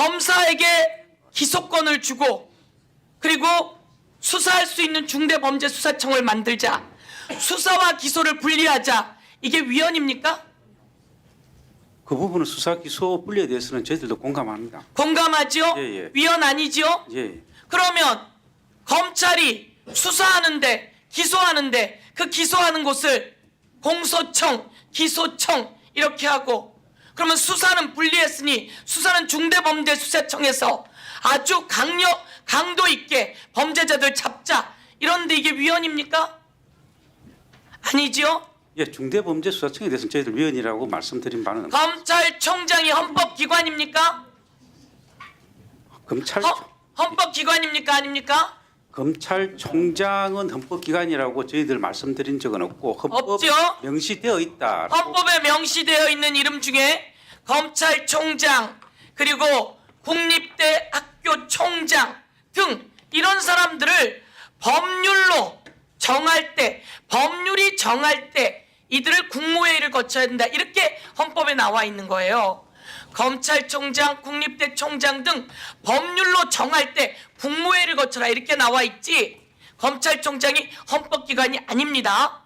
검사에게 기소권을 주고 그리고 수사할 수 있는 중대범죄수사청을 만들자. 수사와 기소를 분리하자. 이게 위헌입니까? 그 부분은 수사 기소 분리에 대해서는 저희들도 공감합니다. 공감하지요? 예, 예. 위헌 아니지요? 예. 그러면 검찰이 수사하는데 기소하는데 그 기소하는 곳을 공소청, 기소청 이렇게 하고 그러면 수사는 분리했으니 수사는 중대범죄수사청에서 아주 강력 강도 있게 범죄자들 잡자 이런데 이게 위헌입니까? 아니지요? 예, 중대범죄수사청에 대해서는 저희들 위원이라고 말씀드린 바는 없습니다. 검찰총장이 헌법기관입니까? 검찰 헌, 헌법기관입니까? 아닙니까? 검찰총장은 헌법기관이라고 저희들 말씀드린 적은 없고 헌법 없죠? 명시되어 있다. 헌법에 명시되어 있는 이름 중에 검찰총장 그리고 국립대 학교 총장 등 이런 사람들을 법률로 정할 때 법률이 정할 때 이들을 국무회의를 거쳐야 된다 이렇게 헌법에 나와 있는 거예요. 검찰총장, 국립대 총장 등 법률로 정할 때 국무회의를 거쳐라 이렇게 나와 있지 검찰총장이 헌법기관이 아닙니다.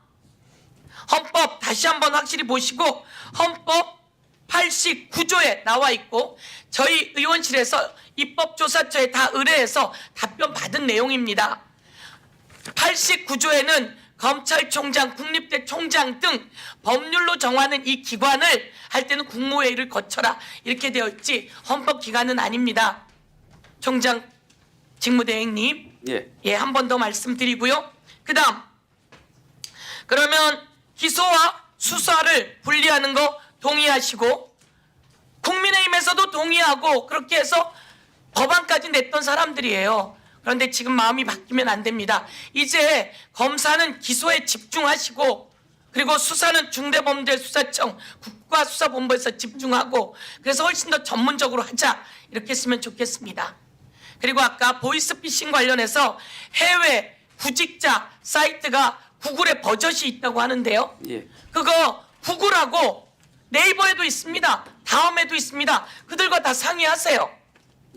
헌법 다시 한번 확실히 보시고 헌법 89조에 나와 있고 저희 의원실에서 입법조사처에 다 의뢰해서 답변 받은 내용입니다. 89조에는 검찰총장, 국립대 총장 등 법률로 정하는 이 기관을 할 때는 국무회의를 거쳐라 이렇게 되어 있지 헌법 기관은 아닙니다. 총장 직무대행님 예. 예, 한 번 더 말씀드리고요. 그다음 그러면 기소와 수사를 분리하는 거 동의하시고 국민의힘에서도 동의하고 그렇게 해서 법안까지 냈던 사람들이에요. 그런데 지금 마음이 바뀌면 안 됩니다. 이제 검사는 기소에 집중하시고 그리고 수사는 중대범죄수사청 국가수사본부에서 집중하고 그래서 훨씬 더 전문적으로 하자 이렇게 했으면 좋겠습니다. 그리고 아까 보이스피싱 관련해서 해외 구직자 사이트가 구글에 버젓이 있다고 하는데요. 예. 그거 구글하고 네이버에도 있습니다. 다음에도 있습니다. 그들과 다 상의하세요.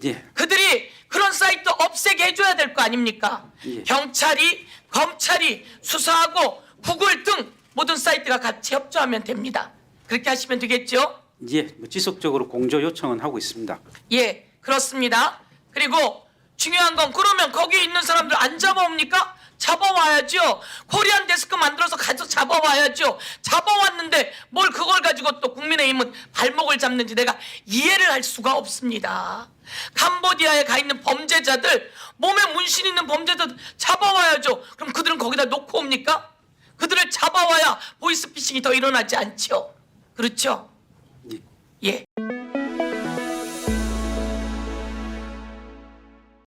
예. 그들이 그런 사이트 없애게 해줘야 될 거 아닙니까? 예. 경찰이 검찰이 수사하고 구글 등 모든 사이트가 같이 협조하면 됩니다. 그렇게 하시면 되겠죠? 예. 뭐 지속적으로 공조 요청은 하고 있습니다. 예, 그렇습니다. 그리고 중요한 건 그러면 거기 있는 사람들 안 잡아옵니까? 잡아와야죠. 코리안 데스크 만들어서 가서 잡아와야죠. 잡아왔는데 뭘 그걸 가지고 또 국민의힘은 발목을 잡는지 내가 이해를 할 수가 없습니다. 캄보디아에 가 있는 범죄자들, 몸에 문신 있는 범죄자들 잡아와야죠. 그럼 그들은 거기다 놓고 옵니까? 그들을 잡아와야 보이스피싱이 더 일어나지 않죠. 그렇죠? 예. 예.